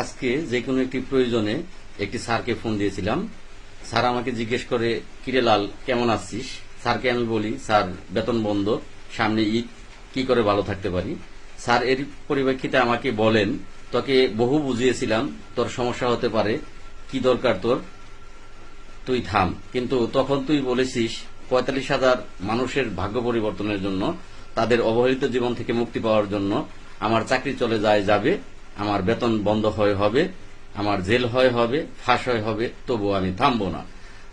আজকে যে কোনো একটি প্রয়োজনে একটি স্যারকে ফোন দিয়েছিলাম। স্যার আমাকে জিজ্ঞেস করে, কিরে লাল, কেমন আছিস? স্যারকে আমি বলি, স্যার, বেতন বন্ধ, সামনে ঈদ, কি করে ভালো থাকতে পারি? স্যার এর পরিপ্রেক্ষিতে আমাকে বলেন, তোকে বহু বুঝিয়েছিলাম, তোর সমস্যা হতে পারে, কি দরকার তোর? তুই থাম, কিন্তু তখন তুই বলেছিস, পঁয়তাল্লিশ হাজার মানুষের ভাগ্য পরিবর্তনের জন্য, তাদের অবহেলিত জীবন থেকে মুক্তি পাওয়ার জন্য আমার চাকরি চলে যায়, যাবে আমার বেতন বন্ধ হয়ে হবে, আমার জেল হয় হবে, ফাঁস হয় হবে তবু আমি থামবো না।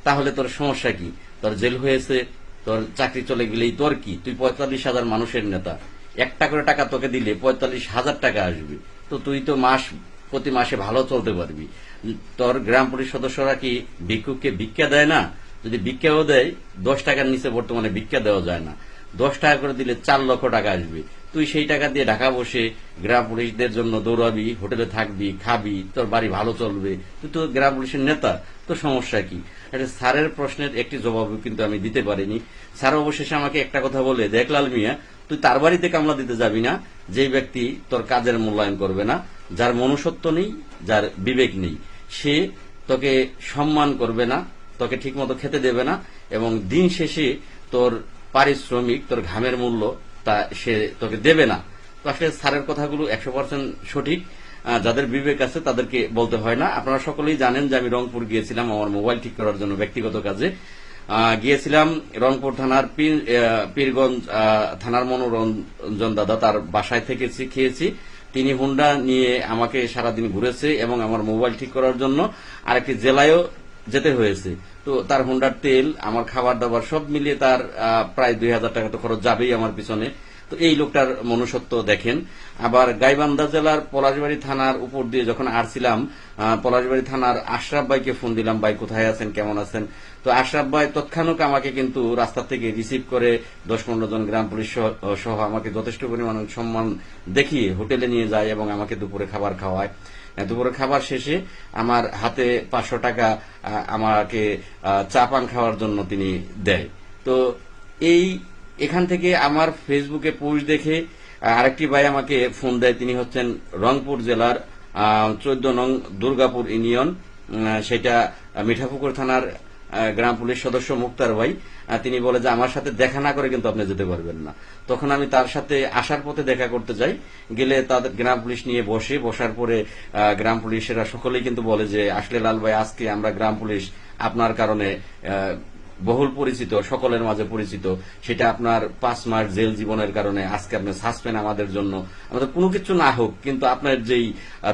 তাহলে তোর সমস্যা কি? তোর জেল হয়েছে, তোর চাকরি চলে গেলেই তোর কি? তুই পঁয়তাল্লিশ হাজার মানুষের নেতা। একটা করে টাকা তোকে দিলে পঁয়তাল্লিশ হাজার টাকা আসবে। তো তুই তো মাস, প্রতি মাসে ভালো চলতে পারবি। তোর গ্রাম পরিষদ সদস্যরা কি ভিক্ষুককে ভিক্ষা দেয় না? যদি ভিক্ষাও দেয়, দশ টাকার নিচে বর্তমানে ভিক্ষা দেওয়া যায় না। দশ টাকা করে দিলে চার লক্ষ টাকা আসবে। তুই সেই টাকা দিয়ে ঢাকা বসে গ্রাম পুলিশদের জন্য দৌড়াবি, হোটেলে থাকবি, খাবি, তোর বাড়ি ভালো চলবে। তুই তো গ্রাম পুলিশের নেতা, তোর সমস্যা কি? এটা স্যারের প্রশ্নের একটি জবাব কিন্তু আমি দিতে পারিনি। স্যার অবশেষে আমাকে একটা কথা বলে, দেখ লাল মিয়া, তুই তার বাড়িতে কামলা দিতে যাবি না যে ব্যক্তি তোর কাজের মূল্যায়ন করবে না, যার মনুষ্যত্ব নেই, যার বিবেক নেই। সে তোকে সম্মান করবে না, তোকে ঠিকমতো খেতে দেবে না এবং দিন শেষে তোর পারিশ্রমিক, তোর ঘামের মূল্য তা সে তোকে দেবে না। তো আসলে স্যারের কথাগুলো একশো পার্সেন্ট সঠিক। যাদের বিবেক আছে তাদেরকে বলতে হয় না। আপনারা সকলেই জানেন যে আমি রংপুর গিয়েছিলাম আমার মোবাইল ঠিক করার জন্য ব্যক্তিগত কাজে। গিয়েছিলাম রংপুর থানার পীর পীরগঞ্জ থানার মনোরঞ্জন দাদা তার বাসায় থেকেছি, খেয়েছি। তিনি হুন্ডা নিয়ে আমাকে সারাদিন ঘুরেছে এবং আমার মোবাইল ঠিক করার জন্য আরেকটি জেলায়ও যেতে হয়েছে। তো তার হুন্ডার তেল, আমার খাবার দাবার সব মিলিয়ে তার প্রায় দুই হাজার টাকা তো খরচ যাবেই আমার পিছনে। তো এই লোকটার মনুষ্যত্ব দেখেন। আবার গাইবান্ধা জেলার পলাশবাড়ি থানার উপর দিয়ে যখন আসছিলাম পলাশবাড়ি থানার আশরাফ ভাইকে ফোন দিলাম, ভাই, কোথায় আছেন? কেমন আছেন? তো আশরাফ ভাই তৎক্ষণাৎ আমাকে কিন্তু রাস্তা থেকে রিসিভ করে দশ পনেরো জন গ্রাম পুলিশ সহ- আমাকে যথেষ্ট পরিমাণ সম্মান দেখিয়ে হোটেলে নিয়ে যায় এবং আমাকে দুপুরে খাবার খাওয়ায়। দুপুরে খাবার শেষে আমার হাতে পাঁচশো টাকা আমাকে চা পান খাওয়ার জন্য তিনি দেয়। তো এই এখান থেকে আমার ফেসবুকে পোস্ট দেখে আরেকটি ভাই আমাকে ফোন দেয়, তিনি হচ্ছেন রংপুর জেলার চোদ্দ নং দুর্গাপুর ইউনিয়ন সেটা মিঠাপুকুর থানার গ্রাম পুলিশ সদস্য মুক্তার ভাই। তিনি বলে যে আমার সাথে দেখা না করে কিন্তু আপনি যেতে পারবেন না। তখন আমি তার সাথে আসার পথে দেখা করতে যাই। গেলে তাদের গ্রাম পুলিশ নিয়ে বসে, বসার পরে গ্রাম পুলিশেরা সকলেই কিন্তু বলে যে, আসলে লাল ভাই, আজকে আমরা গ্রাম পুলিশ আপনার কারণে বহুল পরিচিত, সকলের মাঝে পরিচিত, সেটা আপনার পাঁচ মাস জেল জীবনের কারণে আজকে আপনি সাসপেন্ড আমাদের জন্য। আমাদের কোনো কিছু না হোক, কিন্তু আপনার যেই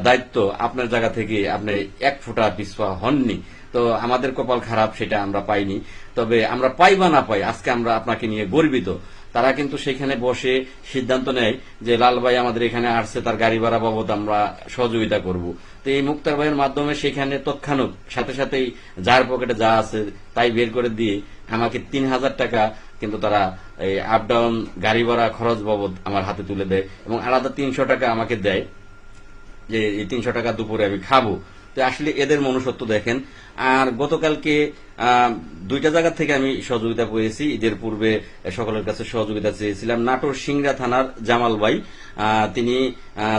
দায়িত্ব, আপনার জায়গা থেকে আপনি এক ফোঁটা পিছপা হননি। তো আমাদের কপাল খারাপ, সেটা আমরা পাইনি। তবে আমরা পাই বা না পাই, আজকে আমরা আপনাকে নিয়ে গর্বিত। তারা কিন্তু সেখানে বসে সিদ্ধান্ত নেয় যে লাল ভাই আমাদের এখানে আসছে, তার গাড়ি ভাড়া বাবদ আমরা সহযোগিতা করব। তো এই মুক্তার ভাইয়ের মাধ্যমে সেখানে তৎক্ষণাৎ সাথে সাথেই যার পকেটে যা আছে তাই বের করে দিয়ে আমাকে তিন হাজার টাকা কিন্তু তারা এই আপ ডাউন গাড়ি ভাড়া খরচ বাবদ আমার হাতে তুলে দেয় এবং আলাদা তিনশো টাকা আমাকে দেয় যে এই তিনশো টাকা দুপুরে আমি খাব। তো আসলে এদের মনুষ্যত্ব দেখেন। আর গতকালকে দুইটা জায়গা থেকে আমি সহযোগিতা পেয়েছি। ঈদের পূর্বে সকলের কাছে সহযোগিতা চেয়েছিলাম। নাটোর সিংড়া থানার জামাল ভাই তিনি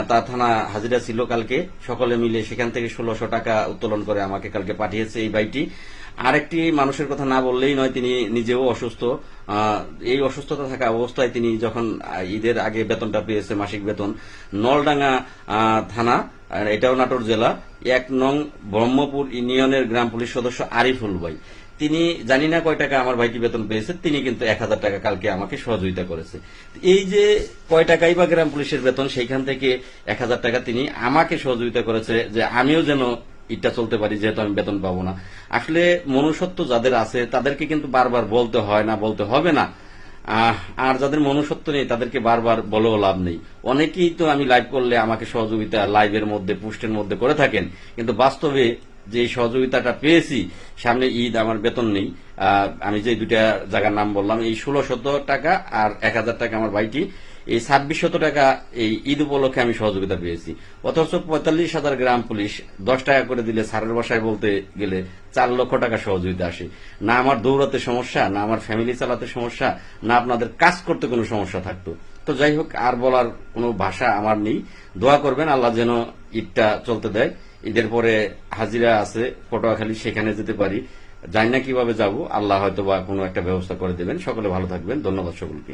তার থানা হাজিরা ছিল কালকে। সকলে মিলে সেখান থেকে ষোলোশো টাকা উত্তোলন করে আমাকে কালকে পাঠিয়েছে এই ভাইটি। আরেকটি মানুষের কথা না বললেই নয়, তিনি নিজেও অসুস্থ। এই অসুস্থতা থাকা অবস্থায় তিনি যখন ঈদের আগে বেতনটা পেয়েছে, মাসিক বেতন, নলডাঙ্গা থানা এটাও নাটোর জেলা, এক নং ব্রহ্মপুর ইউনিয়নের গ্রাম পুলিশ সদস্য আরিফুল ভাই। তিনি, জানি না কয় টাকা আমার ভাইটি বেতন পেয়েছে, তিনি কিন্তু এক হাজার টাকা কালকে আমাকে সহযোগিতা করেছে। এই যে কয় টাকাই বা গ্রাম পুলিশের বেতন, সেইখান থেকে এক হাজার টাকা তিনি আমাকে সহযোগিতা করেছে যে আমিও যেন ইটটা চলতে পারি, যেহেতু আমি বেতন পাবো না। আসলে মনুষ্যত্ব যাদের আছে, তাদেরকে কিন্তু বারবার বলতে হয় না, বলতে হবে না। আর যাদের মনুষ্যত্ব নেই, তাদেরকে বারবার বলেও লাভ নেই। অনেকেই তো আমি লাইভ করলে আমাকে সহযোগিতা লাইভের মধ্যে পোস্টের মধ্যে করে থাকেন, কিন্তু বাস্তবে যে সহযোগিতাটা পেয়েছি, সামনে ঈদ, আমার বেতন নেই। আমি যে দুইটা জায়গার নাম বললাম, এই ষোলো শত টাকা আর এক হাজার টাকা আমার ভাইটি, এই ছাব্বিশ শত টাকা এই ঈদ উপলক্ষে আমি সহযোগিতা পেয়েছি। অথচ পঁয়তাল্লিশ হাজার গ্রাম পুলিশ দশ টাকা করে দিলে সারের বাসায় বলতে গেলে চার লক্ষ টাকা সহযোগিতা আসে। না আমার দৌড়াতে সমস্যা, না আমার ফ্যামিলি চালাতে সমস্যা, না আপনাদের কাজ করতে কোনো সমস্যা থাকতো। তো যাই হোক, আর বলার কোনো ভাষা আমার নেই। দোয়া করবেন, আল্লাহ যেন ঈদটা চলতে দেয়। ঈদের পরে হাজিরা আছে, পটুয়াখালী সেখানে যেতে পারি। জানি না কীভাবে যাব, আল্লাহ হয়তো বা কোনো একটা ব্যবস্থা করে দেবেন। সকলে ভালো থাকবেন। ধন্যবাদ সকলকে।